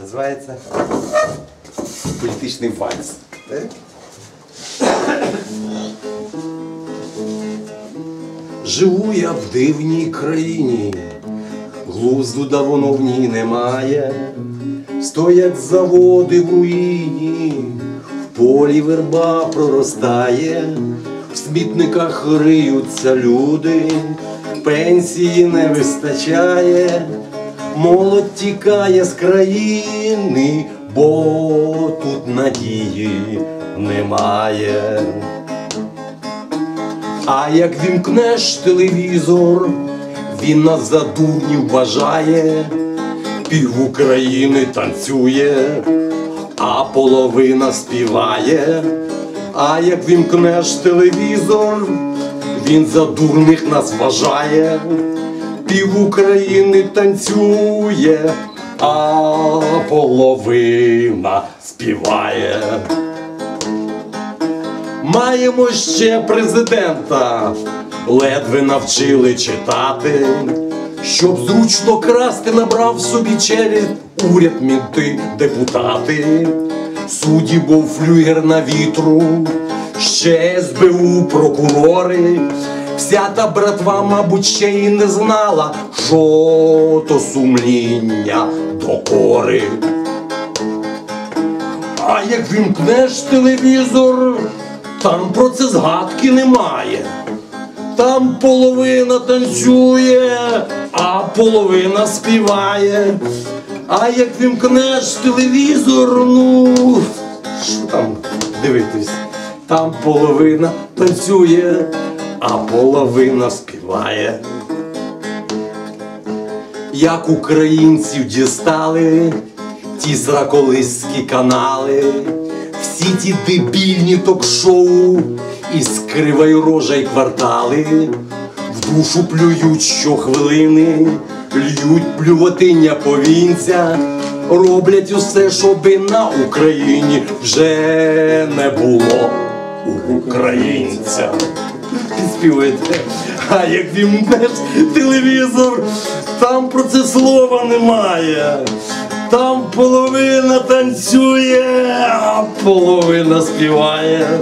Називається політичний вальс. Живу я в дивній країні, глузду давно в ній немає, стоять заводи в руїні, в полі верба проростає, в смітниках риються люди, пенсії не вистачає, молодь тікає з країни, бо тут надії немає. А як вімкнеш телевізор, він нас за дурнів вважає, пів України танцює, а половина співає. А як вімкнеш телевізор, він за дурних нас вважає, пів України танцює, а половина співає. Маємо ще президента, ледве навчили читати, щоб зручно красти, набрав собі челядь уряд, мінти, депутати, судді був флюгер на вітру, ще СБУ прокурори. Вся та братва, мабуть, ще й не знала, що то сумління докори. А як вімкнеш телевізор, там про це згадки немає. Там половина танцює, а половина співає. А як вімкнеш телевізор, ну що там дивитись? Там половина танцює, а половина співає. Як українців дістали ті зраколиські канали, всі ті дебільні ток-шоу із кривою рожей квартали, в душу плюють щохвилини, льють плювотиння повінця, роблять усе, щоби на Україні вже не було українця. Співаєте, а як вімкнеш телевізор, там про це слова немає. Там половина танцює, а половина співає.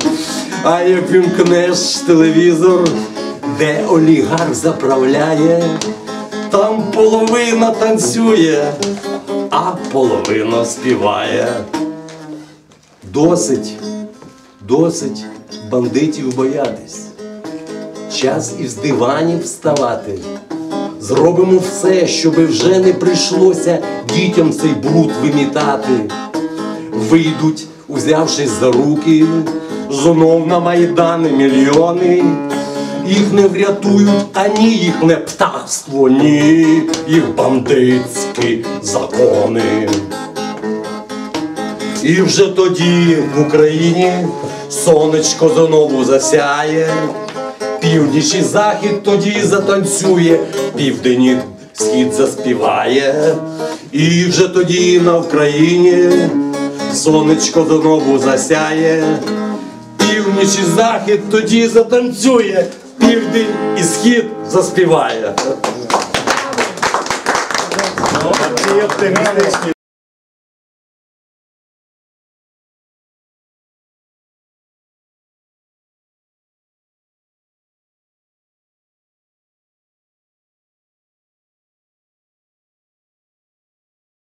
А як вімкнеш телевізор, де олігарх заправляє, там половина танцює, а половина співає. Досить, досить бандитів боятись. Час із диванів вставати. Зробимо все, щоби вже не прийшлося дітям цей бруд вимітати. Вийдуть, узявшись за руки, знов на майдани мільйони. Їх не врятують ані їхнє птахство, ні їх бандитські закони. І вже тоді в Україні сонечко знову засяє, північ і захід тоді затанцює, південь і схід заспіває, і вже тоді на Україні сонечко знову засяє, північ і захід тоді затанцює, південь і схід заспіває. Ці оптимістичні